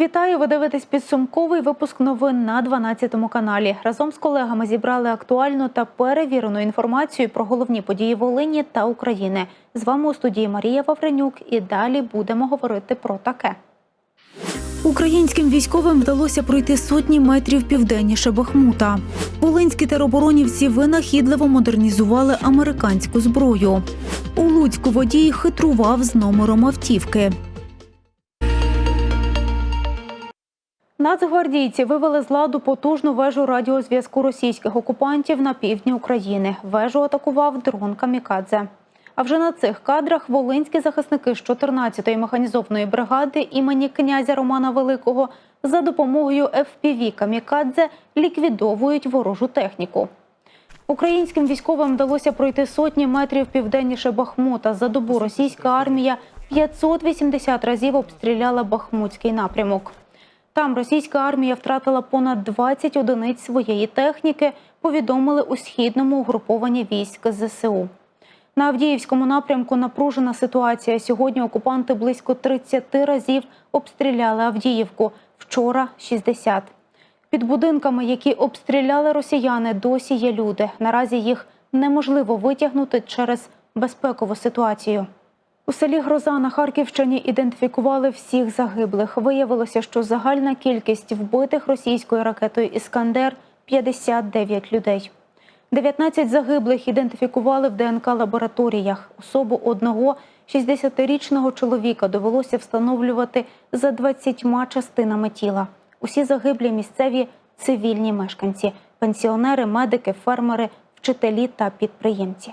Вітаю! Ви дивитесь підсумковий випуск новин на 12 каналі. Разом з колегами зібрали актуальну та перевірену інформацію про головні події Волині та України. З вами у студії Марія Вавренюк. І далі будемо говорити про таке. Українським військовим вдалося пройти сотні метрів південніше Бахмута. Волинські тероборонівці винахідливо модернізували американську зброю. У Луцьку водій хитрував з номером автівки. Нацгвардійці вивели з ладу потужну вежу радіозв'язку російських окупантів на півдні України. Вежу атакував дрон Камікадзе. А вже на цих кадрах волинські захисники з 14-ї механізованої бригади імені князя Романа Великого за допомогою FPV Камікадзе ліквідовують ворожу техніку. Українським військовим вдалося пройти сотні метрів південніше Бахмута. За добу російська армія 580 разів обстріляла Бахмутський напрямок. Там російська армія втратила понад 20 одиниць своєї техніки, повідомили у східному угрупованні військ ЗСУ. На Авдіївському напрямку напружена ситуація. Сьогодні окупанти близько 30 разів обстріляли Авдіївку. Вчора 60. Під будинками, які обстріляли росіяни, досі є люди. Наразі їх неможливо витягнути через безпекову ситуацію. У селі Гроза на Харківщині ідентифікували всіх загиблих. Виявилося, що загальна кількість вбитих російською ракетою Іскандер 59 людей. 19 загиблих ідентифікували в ДНК лабораторіях. Особу одного 60-річного чоловіка довелося встановлювати за 20 частинами тіла. Усі загиблі місцеві цивільні мешканці, пенсіонери, медики, фермери, вчителі та підприємці.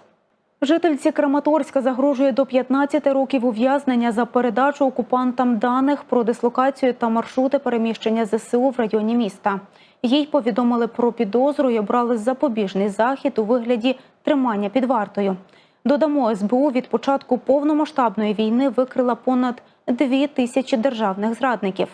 Жительці Краматорська загрожує до 15 років ув'язнення за передачу окупантам даних про дислокацію та маршрути переміщення ЗСУ в районі міста. Їй повідомили про підозру і обрали запобіжний захід у вигляді тримання під вартою. Додамо, СБУ від початку повномасштабної війни викрила понад дві тисячі державних зрадників.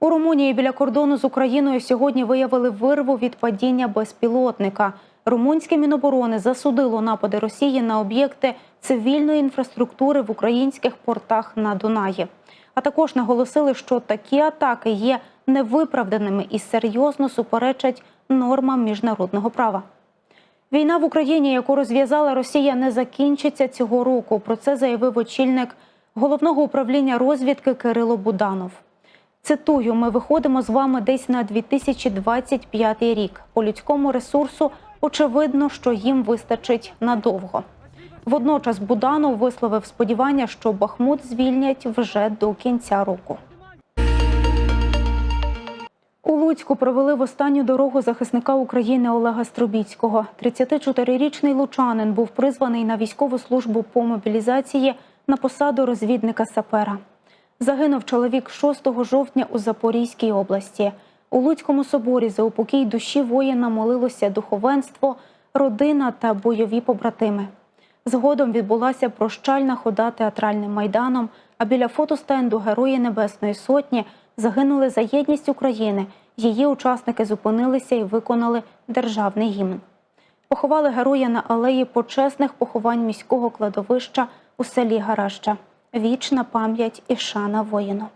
У Румунії біля кордону з Україною сьогодні виявили вирву від падіння безпілотника. Румунське міноборони засудило напади Росії на об'єкти цивільної інфраструктури в українських портах на Дунаї. А також наголосили, що такі атаки є невиправданими і серйозно суперечать нормам міжнародного права. Війна в Україні, яку розв'язала Росія, не закінчиться цього року. Про це заявив очільник головного управління розвідки Кирило Буданов. Цитую: ми виходимо з вами десь на 2025 рік. По людському ресурсу очевидно, що їм вистачить надовго. Водночас Буданов висловив сподівання, що Бахмут звільнять вже до кінця року. У Луцьку провели в останню дорогу захисника України Олега Струбіцького. 34-річний лучанин був призваний на військову службу по мобілізації на посаду розвідника сапера. Загинув чоловік 6 жовтня у Запорізькій області. У Луцькому соборі за упокій душі воїна молилося духовенство, родина та бойові побратими. Згодом відбулася прощальна хода театральним майданом. А біля фотостенду Герої Небесної Сотні загинули за єдність України. Її учасники зупинилися і виконали державний гімн. Поховали героя на алеї почесних поховань міського кладовища у селі Гараща. Вічна пам'ять і шана воїну.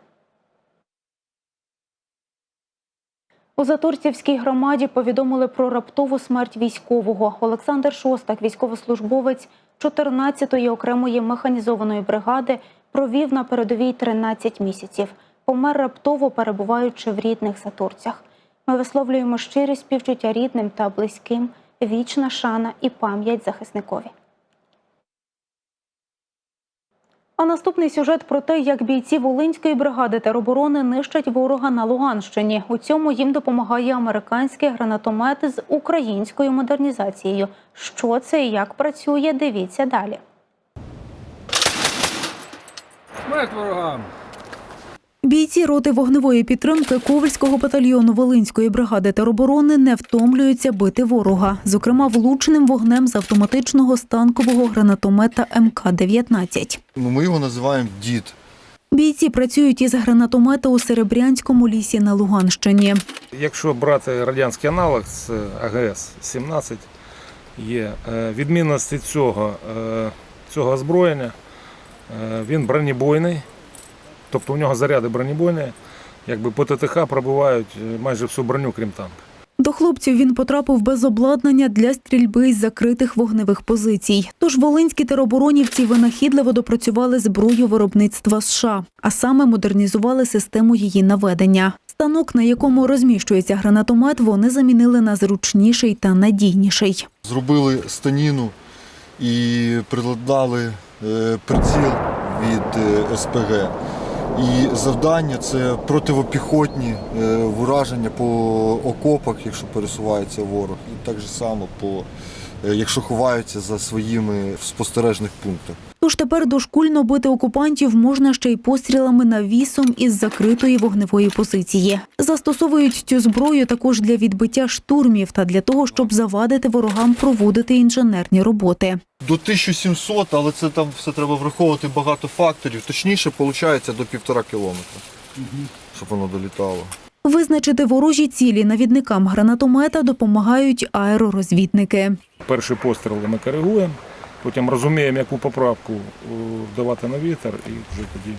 У Затурцівській громаді повідомили про раптову смерть військового. Олександр Шостак, військовослужбовець 14-ї окремої механізованої бригади, провів на передовій 13 місяців. Помер раптово перебуваючи в рідних Затурцях. Ми висловлюємо щирі співчуття рідним та близьким, вічна шана і пам'ять захисникові. А наступний сюжет про те, як бійці Волинської бригади тероборони нищать ворога на Луганщині. У цьому їм допомагає американський гранатомет з українською модернізацією. Що це і як працює, дивіться далі. Смерть ворогам! Бійці роти вогневої підтримки Ковальського батальйону Волинської бригади тероборони не втомлюються бити ворога, зокрема влученим вогнем з автоматичного станкового гранатомета МК-19. Ми його називаємо дід. Бійці працюють із гранатомета у Серебрянському лісі на Луганщині. Якщо брати радянський аналог з АГС-17, є е, відмінності цього, е, цього озброєння, е, він бронебойний, тобто у нього заряди бронебойні, якби по ТТХ пробивають е, майже всю броню, крім танка. До хлопців він потрапив без обладнання для стрільби із закритих вогневих позицій. Тож волинські тероборонівці винахідливо допрацювали зброю виробництва США, а саме модернізували систему її наведення. Станок, на якому розміщується гранатомет, вони замінили на зручніший та надійніший. Зробили станіну і приладнали е, приціл від е, СПГ. І завдання це противопіхотні е, враження по окопах, якщо пересувається ворог, і так же само по, е, якщо ховаються за своїми спостережних пунктах. Тож тепер дошкульно бити окупантів можна ще й пострілами навісом із закритої вогневої позиції. Застосовують цю зброю також для відбиття штурмів та для того, щоб завадити ворогам проводити інженерні роботи. До 1700, але це там все треба враховувати багато факторів. Точніше, виходить до півтора кілометра, щоб воно долітало. Визначити ворожі цілі навідникам гранатомета допомагають аеророзвідники. Перший постріл ми коригуємо, потім розуміємо, яку поправку е, давати на вітер, і вже тоді,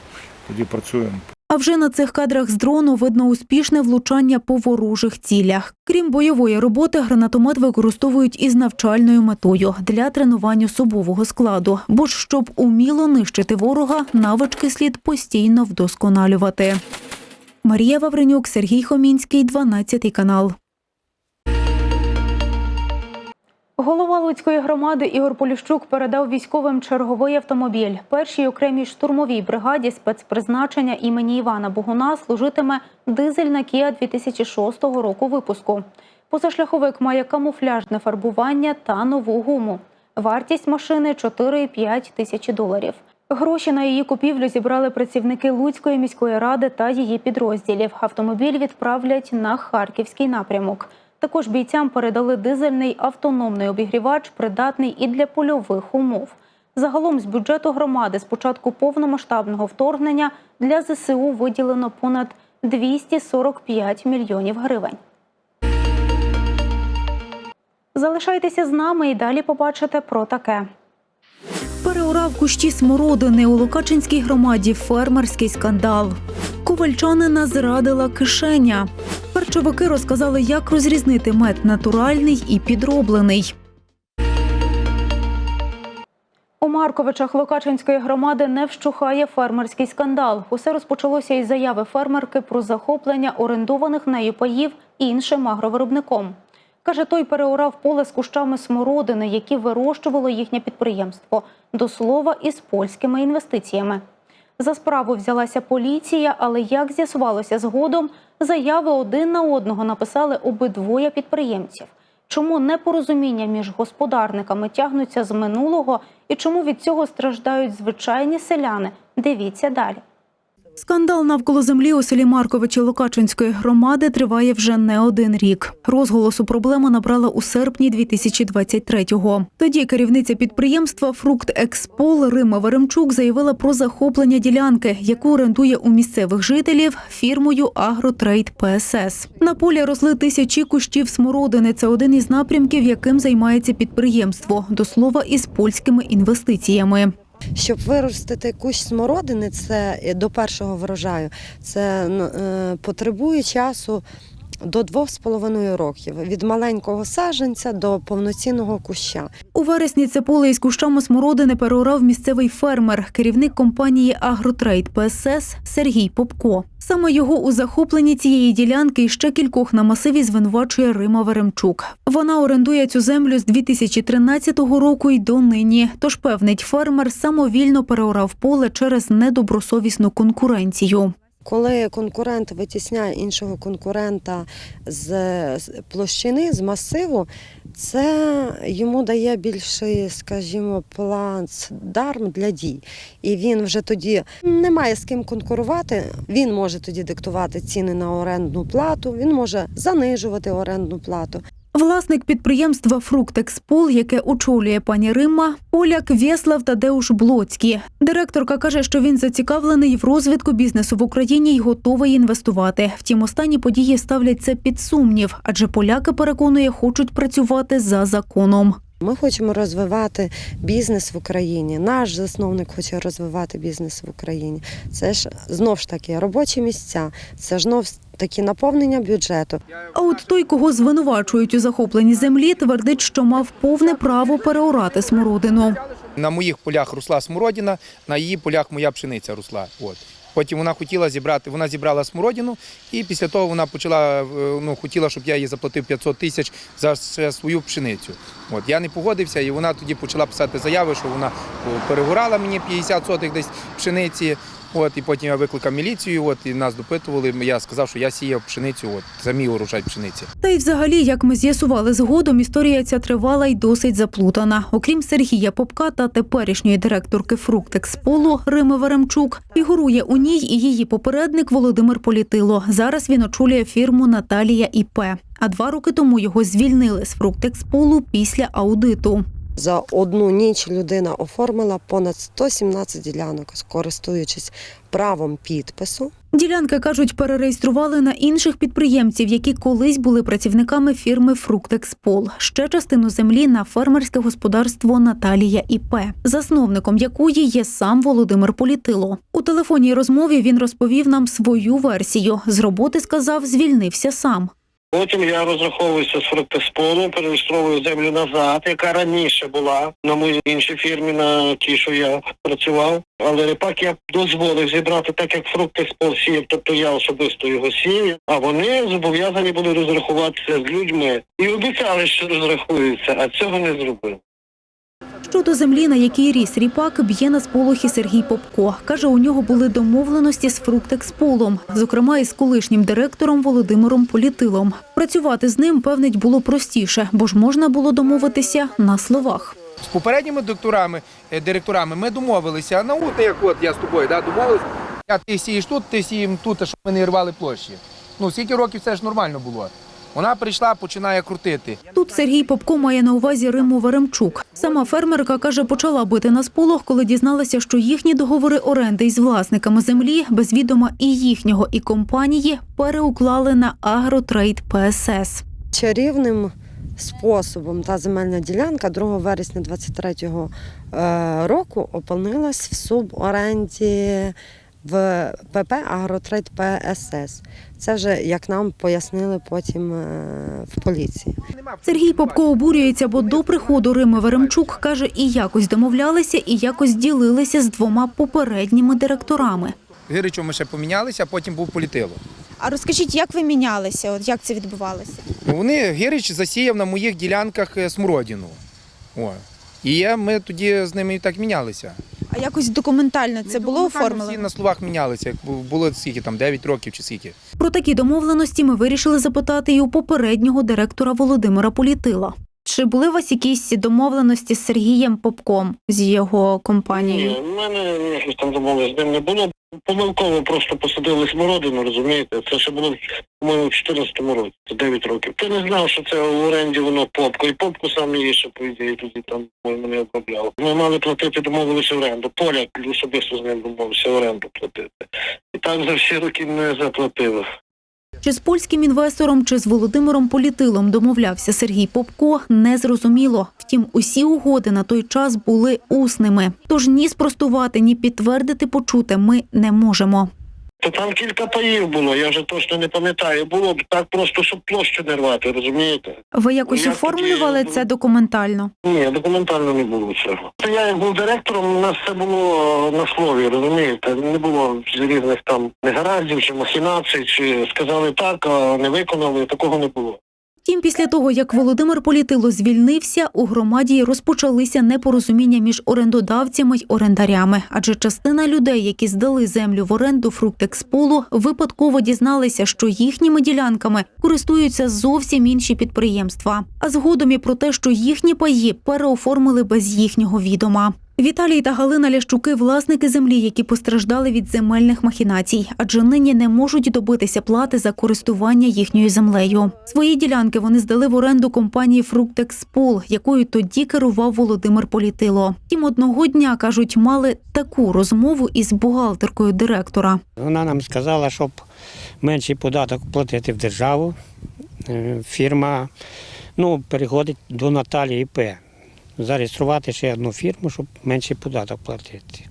тоді працюємо. А вже на цих кадрах з дрону видно успішне влучання по ворожих цілях. Крім бойової роботи, гранатомет використовують із навчальною метою для тренування особового складу. Бо ж щоб уміло нищити ворога, навички слід постійно вдосконалювати. Марія Вавренюк, Сергій Хомінський, 12 канал. Голова Луцької громади Ігор Поліщук передав військовим черговий автомобіль. Першій окремій штурмовій бригаді спецпризначення імені Івана Богуна служитиме дизельна Kia 2006 року випуску. Позашляховик має камуфляжне фарбування та нову гуму. Вартість машини 4,5 тисячі доларів. Гроші на її купівлю зібрали працівники Луцької міської ради та її підрозділів. Автомобіль відправлять на харківський напрямок. Також бійцям передали дизельний автономний обігрівач, придатний і для польових умов. Загалом з бюджету громади з початку повномасштабного вторгнення для ЗСУ виділено понад 245 мільйонів гривень. Залишайтеся з нами і далі побачите про таке. Переорав кущі смородини у Лукачинській громаді фермерський скандал. Ковальчанина зрадила кишеня. Харчовики розказали, як розрізнити мед натуральний і підроблений. У Марковичах Лукачинської громади не вщухає фермерський скандал. Усе розпочалося із заяви фермерки про захоплення орендованих нею паїв іншим агровиробником. Каже, той переорав поле з кущами смородини, які вирощувало їхнє підприємство. До слова, із польськими інвестиціями. За справу взялася поліція, але як з'ясувалося згодом, заяви один на одного написали обидвоє підприємців. Чому непорозуміння між господарниками тягнуться з минулого і чому від цього страждають звичайні селяни? Дивіться далі. Скандал навколо землі у селі Марковичі Лукачинської громади триває вже не один рік. Розголосу проблема набрала у серпні 2023-го. Тоді керівниця підприємства Фрукт Експол Рима Веремчук заявила про захоплення ділянки, яку орендує у місцевих жителів фірмою Агротрейд ПСС. На полі росли тисячі кущів смородини. Це один із напрямків, яким займається підприємство. До слова, із польськими інвестиціями. Щоб виростити кущ смородини, це е, до першого врожаю, це ну, е, потребує часу до двох з половиною років від маленького саджанця до повноцінного куща. У вересні це поле із кущами смородини переорав місцевий фермер, керівник компанії Агротрейд ПСС Сергій Попко. Саме його у захопленні цієї ділянки і ще кількох на масиві звинувачує Рима Веремчук. Вона орендує цю землю з 2013 року й до нині. Тож певнить фермер самовільно переорав поле через недобросовісну конкуренцію. Коли конкурент витісняє іншого конкурента з площини, з масиву, це йому дає більший, скажімо, плацдарм для дій. І він вже тоді не має з ким конкурувати. Він може тоді диктувати ціни на орендну плату, він може занижувати орендну плату. Власник підприємства Фруктекспол, яке очолює пані Римма, поляк Вєслав Тадеуш Блоцький. Директорка каже, що він зацікавлений в розвитку бізнесу в Україні і готовий інвестувати. Втім, останні події ставлять це під сумнів, адже поляки переконує, хочуть працювати за законом. Ми хочемо розвивати бізнес в Україні. Наш засновник хоче розвивати бізнес в Україні. Це ж знов ж таки робочі місця, це ж знов таки наповнення бюджету. А от той, кого звинувачують у захопленні землі, твердить, що мав повне право переорати смородину. На моїх полях росла смородина, на її полях моя пшениця росла. От. Потім вона хотіла зібрати, вона зібрала смородину, і після того вона почала, е, ну, хотіла, щоб я їй заплатив 500 тисяч за свою пшеницю. От. Я не погодився, і вона тоді почала писати заяви, що вона перегорала мені 50 сотих десь пшениці. От, і потім я викликав міліцію, от, і нас допитували. Я сказав, що я сіяв пшеницю, от, за мій урожай пшениці. Та й взагалі, як ми з'ясували згодом, історія ця тривала й досить заплутана. Окрім Сергія Попка та теперішньої директорки Фруктексполу Рими Веремчук, фігурує у ній і її попередник Володимир Політило. Зараз він очолює фірму Наталія ІП. А два роки тому його звільнили з Фруктексполу після аудиту. За одну ніч людина оформила понад 117 ділянок, користуючись правом підпису. Ділянки кажуть, перереєстрували на інших підприємців, які колись були працівниками фірми Фруктекспол. Ще частину землі на фермерське господарство Наталія ІП, засновником якої є сам Володимир Політило. У телефонній розмові він розповів нам свою версію. З роботи сказав, звільнився сам. Потім я розраховуюся з фруктосполу, перереєстровую землю назад, яка раніше була на моїй іншій фірмі, на тій, що я працював. Але репак я дозволив зібрати так, як фруктоспол сіяв, тобто я особисто його сіяв, а вони зобов'язані були розрахуватися з людьми і обіцяли, що розрахуються, а цього не зробили. Щодо землі, на якій ріс ріпак, б'є на сполохи Сергій Попко. Каже, у нього були домовленості з Фруктексполом, зокрема із колишнім директором Володимиром Політилом. Працювати з ним, певнить, було простіше, бо ж можна було домовитися на словах. З попередніми директорами, е, директорами ми домовилися. Ну, от як от я з тобою да, домовилися. Я ти сієш тут, ти сієм тут, щоб ми не рвали площі. Ну, скільки років це ж нормально було. Вона прийшла, починає крутити. Тут Сергій Попко має на увазі Риму Веремчук. Сама фермерка каже, почала бити на сполох, коли дізналася, що їхні договори оренди із власниками землі без відома і їхнього, і компанії переуклали на Агротрейд ПСС. Чарівним способом та земельна ділянка 2 вересня 23-го е, року опинилась в суборенді в ПП Агротрейд ПСС. Це вже як нам пояснили потім е, в поліції. Сергій Попко обурюється, бо до приходу Рими Веремчук каже, і якось домовлялися, і якось ділилися з двома попередніми директорами. Гиричом ми ще помінялися, а потім був політило. А розкажіть, як ви мінялися? От як це відбувалося? Ну, Вони Гирич засіяв на моїх ділянках е, смородину. О. І я, ми тоді з ними і так мінялися. А якось документально це було оформлено? Всі на словах мінялися. Як було скільки там 9 років чи скільки. Про такі домовленості ми вирішили запитати і у попереднього директора Володимира Політила. Чи були у вас якісь домовленості з Сергієм Попком з його компанією? Ні, в мене ніяких там домовлень з ним не було. Помилково просто посадили смородину, розумієте? Це ще було, по-моєму, в 14-му році, це 9 років. Ти не знав, що це в оренді воно попко, і попку сам її ще, по ідеї, тоді там, по-моєму, не обробляв. Ми мали платити, домовилися оренду. Поляк особисто з ним домовився оренду платити. І так за всі роки не заплатили. Чи з польським інвестором, чи з Володимиром Політилом домовлявся Сергій Попко, не зрозуміло. Втім, усі угоди на той час були усними. Тож ні спростувати, ні підтвердити почуте ми не можемо. То там кілька паїв було, я вже точно не пам'ятаю. Було б так просто, щоб площу не рвати, розумієте? Ви якось Я оформлювали тоді- це документально? Ні, документально не було цього. То Я як був директором, у нас все було на слові, розумієте? Не було різних там негараздів чи махінацій, чи сказали так, а не виконали, такого не було. Втім, після того, як Володимир Політило звільнився, у громаді розпочалися непорозуміння між орендодавцями й орендарями, адже частина людей, які здали землю в оренду Фруктексполу, випадково дізналися, що їхніми ділянками користуються зовсім інші підприємства. А згодом і про те, що їхні паї переоформили без їхнього відома. Віталій та Галина Лящуки – власники землі, які постраждали від земельних махінацій, адже нині не можуть добитися плати за користування їхньою землею. Свої ділянки вони здали в оренду компанії «Фруктекспол», якою тоді керував Володимир Політило. Втім, одного дня, кажуть, мали таку розмову із бухгалтеркою директора. Вона нам сказала, щоб менший податок платити в державу. Е, Фірма ну, переходить до Наталії П. зареєструвати ще одну фірму, щоб менший податок платити.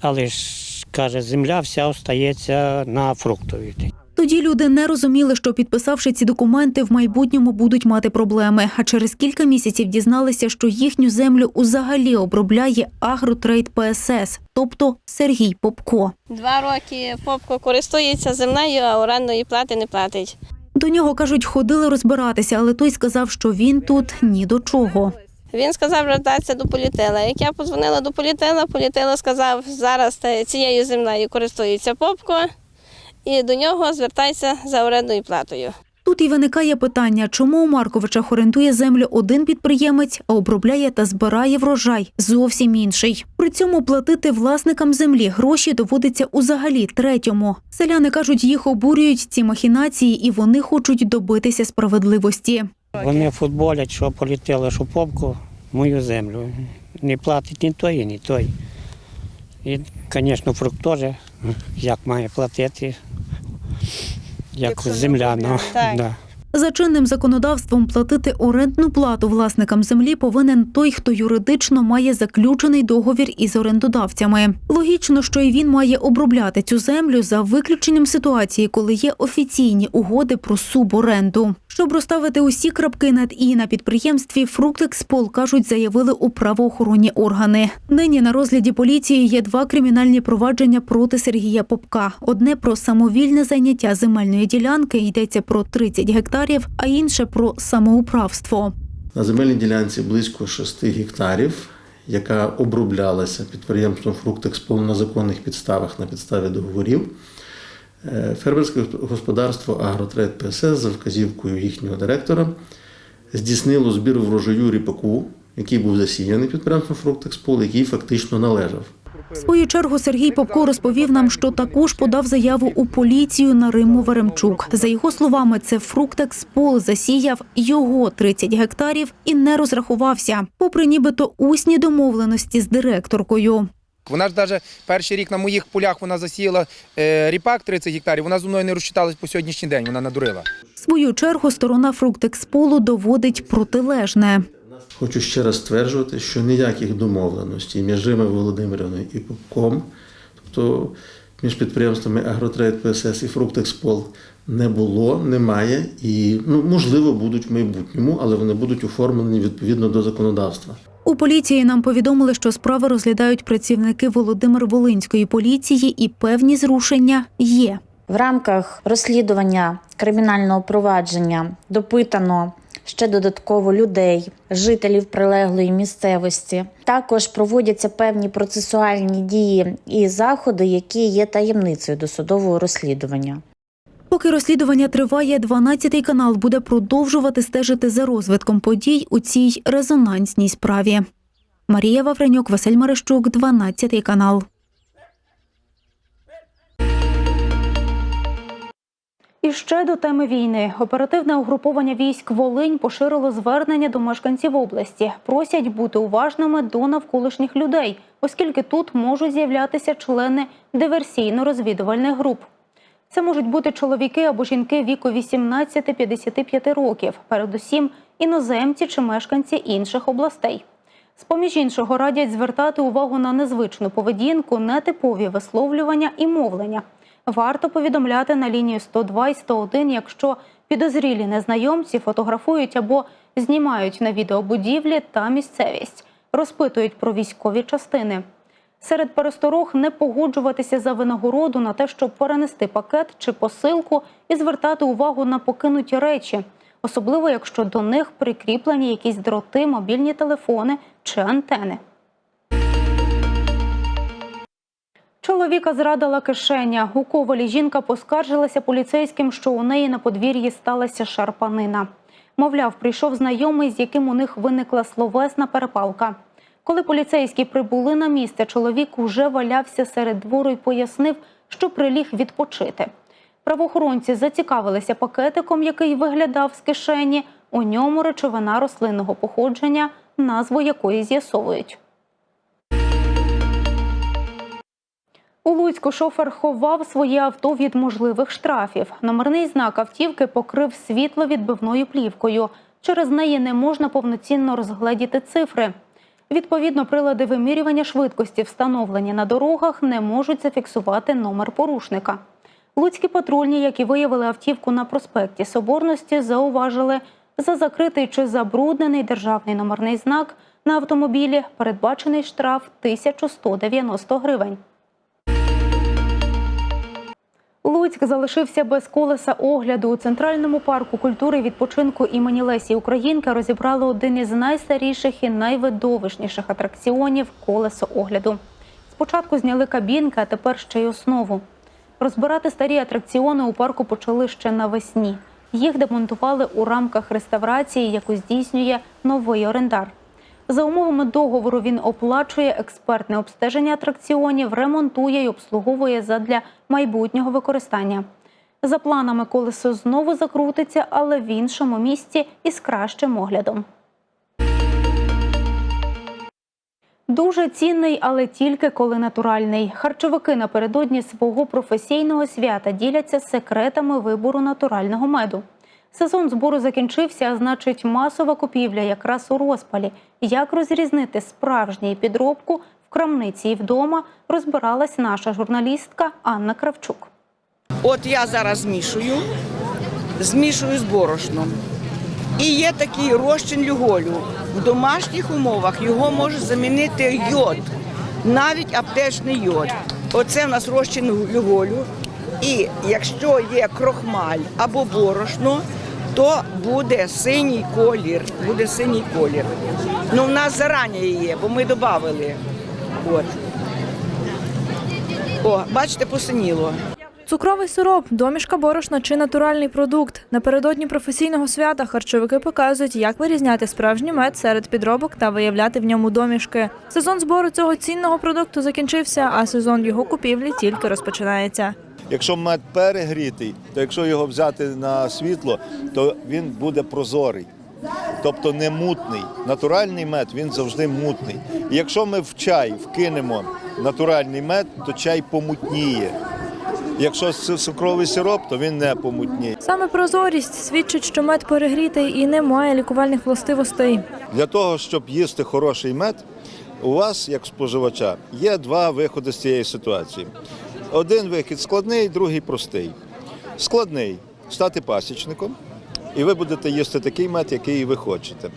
Але ж, каже, земля вся остається на фруктовій. Тоді люди не розуміли, що підписавши ці документи, в майбутньому будуть мати проблеми. А через кілька місяців дізналися, що їхню землю взагалі обробляє Агротрейд ПСС, тобто Сергій Попко. Два роки попко користується землею, а орендної плати не платить. До нього кажуть, ходили розбиратися, але той сказав, що він тут ні до чого. Він сказав вертатися до політела. Як я подзвонила до політела, політела сказав, зараз цією землею користується попко, і до нього звертайся за орендною платою. Тут і виникає питання, чому у Марковичах орендує землю один підприємець, а обробляє та збирає врожай зовсім інший. При цьому платити власникам землі гроші доводиться узагалі третьому. Селяни кажуть, їх обурюють ці махінації, і вони хочуть добитися справедливості. Вони футболять, що полетіли, що попку, мою землю. Не платить ні той, ні той. І, звісно, фрукт теж як має платити, як земля. Ну, да. За чинним законодавством платити орендну плату власникам землі повинен той, хто юридично має заключений договір із орендодавцями. Логічно, що і він має обробляти цю землю за виключенням ситуації, коли є офіційні угоди про суборенду. Щоб розставити усі крапки над і на підприємстві, Фруктекспол кажуть, заявили у правоохоронні органи. Нині на розгляді поліції є два кримінальні провадження проти Сергія Попка. Одне про самовільне зайняття земельної ділянки йдеться про 30 гектарів, а інше про самоуправство. На земельній ділянці близько 6 гектарів, яка оброблялася підприємством «Фруктекспол» на законних підставах на підставі договорів. Е, Фермерське господарство «Агротрейд ПСС» за вказівкою їхнього директора здійснило збір врожаю ріпаку, який був засіяний підприємством «Фруктекспол», який фактично належав. В свою чергу Сергій Попко розповів нам, що також подав заяву у поліцію на Римму Веремчук. За його словами, це Фруктекспол засіяв його 30 гектарів і не розрахувався, попри нібито усні домовленості з директоркою. Вона ж навіть перший рік на моїх полях вона засіяла е, ріпак 30 гектарів, вона зі мною не розчиталась по сьогоднішній день, вона надурила. В свою чергу сторона Фруктексполу доводить протилежне. Хочу ще раз стверджувати, що ніяких домовленостей між Римою Володимирівною і Попком, тобто між підприємствами Агротрейд ПСС і Фруктекспол, не було, немає і ну, можливо будуть в майбутньому, але вони будуть оформлені відповідно до законодавства. У поліції нам повідомили, що справи розглядають працівники Володимир Волинської поліції і певні зрушення є. В рамках розслідування кримінального провадження допитано ще додатково людей, жителів прилеглої місцевості. Також проводяться певні процесуальні дії і заходи, які є таємницею досудового розслідування. Поки розслідування триває, 12-й канал буде продовжувати стежити за розвитком подій у цій резонансній справі. Марія Вавренюк, Василь Марищук, 12-й канал. І ще до теми війни. Оперативне угруповання військ Волинь поширило звернення до мешканців області. Просять бути уважними до навколишніх людей, оскільки тут можуть з'являтися члени диверсійно-розвідувальних груп. Це можуть бути чоловіки або жінки віку 18-55 років, передусім іноземці чи мешканці інших областей. З-поміж іншого радять звертати увагу на незвичну поведінку, нетипові висловлювання і мовлення. Варто повідомляти на лінію 102 і 101, якщо підозрілі незнайомці фотографують або знімають на відео будівлі та місцевість, розпитують про військові частини. Серед пересторог не погоджуватися за винагороду на те, щоб перенести пакет чи посилку і звертати увагу на покинуті речі, особливо якщо до них прикріплені якісь дроти, мобільні телефони чи антени. Чоловіка зрадила кишеня. У ковалі жінка поскаржилася поліцейським, що у неї на подвір'ї сталася шарпанина. Мовляв, прийшов знайомий, з яким у них виникла словесна перепалка. Коли поліцейські прибули на місце, чоловік уже валявся серед двору і пояснив, що приліг відпочити. Правоохоронці зацікавилися пакетиком, який виглядав з кишені. У ньому речовина рослинного походження, назву якої з'ясовують. У Луцьку шофер ховав своє авто від можливих штрафів. Номерний знак автівки покрив світловідбивною плівкою. Через неї не можна повноцінно розгледіти цифри. Відповідно, прилади вимірювання швидкості, встановлені на дорогах, не можуть зафіксувати номер порушника. Луцькі патрульні, які виявили автівку на проспекті Соборності, зауважили, за закритий чи забруднений державний номерний знак на автомобілі передбачений штраф 1190 гривень. Луцьк залишився без колеса огляду. У центральному парку культури і відпочинку імені Лесі Українки розібрали один із найстаріших і найвидовищніших атракціонів колесо огляду. Спочатку зняли кабінки, а тепер ще й основу. Розбирати старі атракціони у парку почали ще навесні. Їх демонтували у рамках реставрації, яку здійснює новий орендар. За умовами договору він оплачує експертне обстеження атракціонів, ремонтує і обслуговує задля майбутнього використання. За планами колесо знову закрутиться, але в іншому місці і з кращим оглядом. Дуже цінний, але тільки коли натуральний. Харчовики напередодні свого професійного свята діляться секретами вибору натурального меду. Сезон збору закінчився, а значить, масова купівля якраз у розпалі. Як розрізнити справжній підробку в крамниці і вдома, розбиралась наша журналістка Анна Кравчук. От я зараз змішую, змішую з борошном. І є такий розчин люголю. В домашніх умовах його може замінити йод, навіть аптечний йод. Оце в нас розчин люголю. І якщо є крохмаль або борошно, то буде синій колір. Буде синій колір. Ну, в нас зарані є, бо ми додали. От. О, бачите, посиніло. Цукровий сироп, домішка борошна чи натуральний продукт. Напередодні професійного свята харчовики показують, як вирізняти справжній мед серед підробок та виявляти в ньому домішки. Сезон збору цього цінного продукту закінчився, а сезон його купівлі тільки розпочинається. Якщо мед перегрітий, то якщо його взяти на світло, то він буде прозорий, тобто не мутний. Натуральний мед він завжди мутний. І якщо ми в чай вкинемо натуральний мед, то чай помутніє. Якщо цукровий сироп, то він не помутніє. Саме прозорість свідчить, що мед перегрітий і не має лікувальних властивостей. Для того, щоб їсти хороший мед, у вас, як споживача, є два виходи з цієї ситуації. Один вихід складний, другий простий. Складний стати пасічником, і ви будете їсти такий мед, який ви хочете.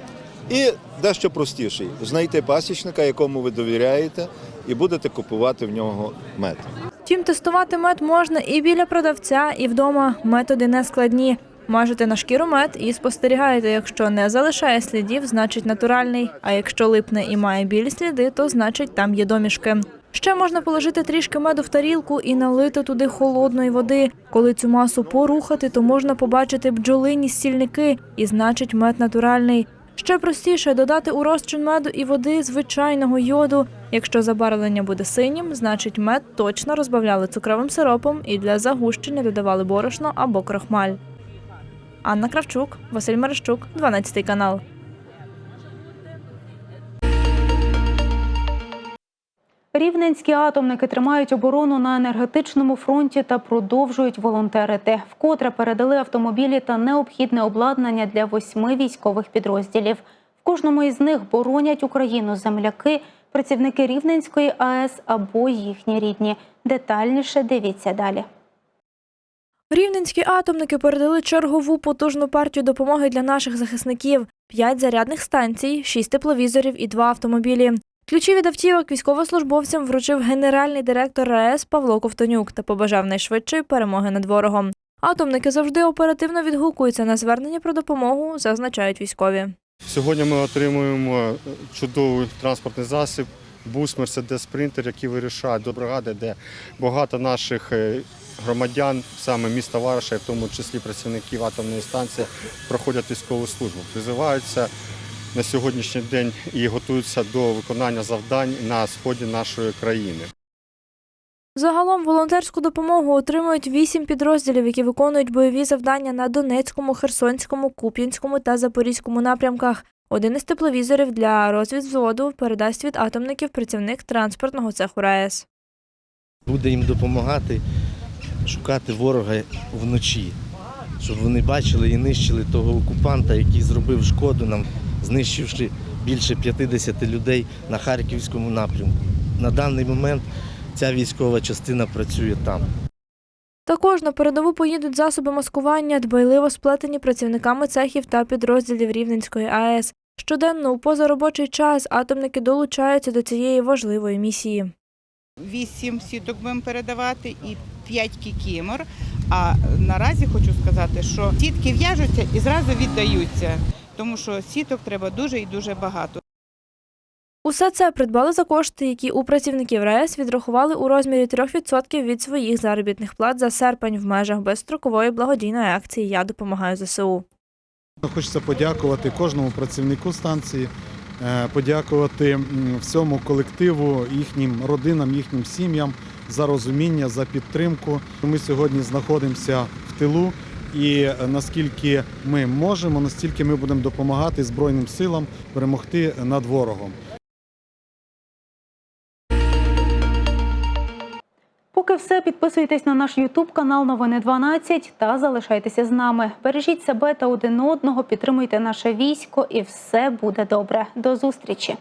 І дещо простіший знайти пасічника, якому ви довіряєте, і будете купувати в нього мед. Втім, тестувати мед можна і біля продавця, і вдома. Методи не складні. Мажете на шкіру мед і спостерігаєте. Якщо не залишає слідів, значить натуральний. А якщо липне і має білі сліди, то значить там є домішки. Ще можна положити трішки меду в тарілку і налити туди холодної води. Коли цю масу порухати, то можна побачити бджолині стільники, і значить мед натуральний. Ще простіше додати у розчин меду і води звичайного йоду. Якщо забарвлення буде синім, значить мед точно розбавляли цукровим сиропом і для загущення додавали борошно або крохмаль. Анна Кравчук, Василь Мерещук, 12 канал. Рівненські атомники тримають оборону на енергетичному фронті та продовжують волонтерити. Вкотре передали автомобілі та необхідне обладнання для восьми військових підрозділів. В кожному із них боронять Україну земляки, працівники Рівненської АЕС або їхні рідні. Детальніше дивіться далі. Рівненські атомники передали чергову потужну партію допомоги для наших захисників: п'ять зарядних станцій, шість тепловізорів і два автомобілі. Ключі від автівок військовослужбовцям вручив генеральний директор РАЕС Павло Ковтонюк та побажав найшвидшої перемоги над ворогом. Атомники завжди оперативно відгукуються на звернення про допомогу, зазначають військові. Сьогодні ми отримуємо чудовий транспортний засіб, бус Мерседес Спринтер, який вирішає до бригади, де багато наших е, громадян, саме міста Вараша, в тому числі працівників атомної станції, проходять військову службу, призиваються на сьогоднішній день і готуються до виконання завдань на сході нашої країни. Загалом волонтерську допомогу отримують вісім підрозділів, які виконують бойові завдання на Донецькому, Херсонському, Куп'янському та Запорізькому напрямках. Один із тепловізорів для розвідвзводу передасть від атомників працівник транспортного цеху РаЕС. Буде їм допомагати шукати ворога вночі, щоб вони бачили і нищили того окупанта, який зробив шкоду нам, знищивши більше 50 людей на харківському напрямку. На даний момент ця військова частина працює там. Також на передову поїдуть засоби маскування, дбайливо сплетені працівниками цехів та підрозділів Рівненської АЕС. Щоденно у позаробочий час атомники долучаються до цієї важливої місії. Вісім сіток будемо передавати і п'ять кікімор. А наразі хочу сказати, що сітки в'яжуться і зразу віддаються, тому що сіток треба дуже і дуже багато. Усе це придбали за кошти, які у працівників РАЕС відрахували у розмірі 3% від своїх заробітних плат за серпень в межах безстрокової благодійної акції Я допомагаю ЗСУ. Хочеться подякувати кожному працівнику станції, е, подякувати всьому колективу, їхнім родинам, їхнім сім'ям за розуміння, за підтримку. Ми сьогодні знаходимося в тилу, і е, наскільки ми можемо, настільки ми будемо допомагати Збройним силам перемогти над ворогом. Поки все, підписуйтесь на наш Ютуб канал Новини 12 та залишайтеся з нами. Бережіть себе та один одного, підтримуйте наше військо, і все буде добре. До зустрічі.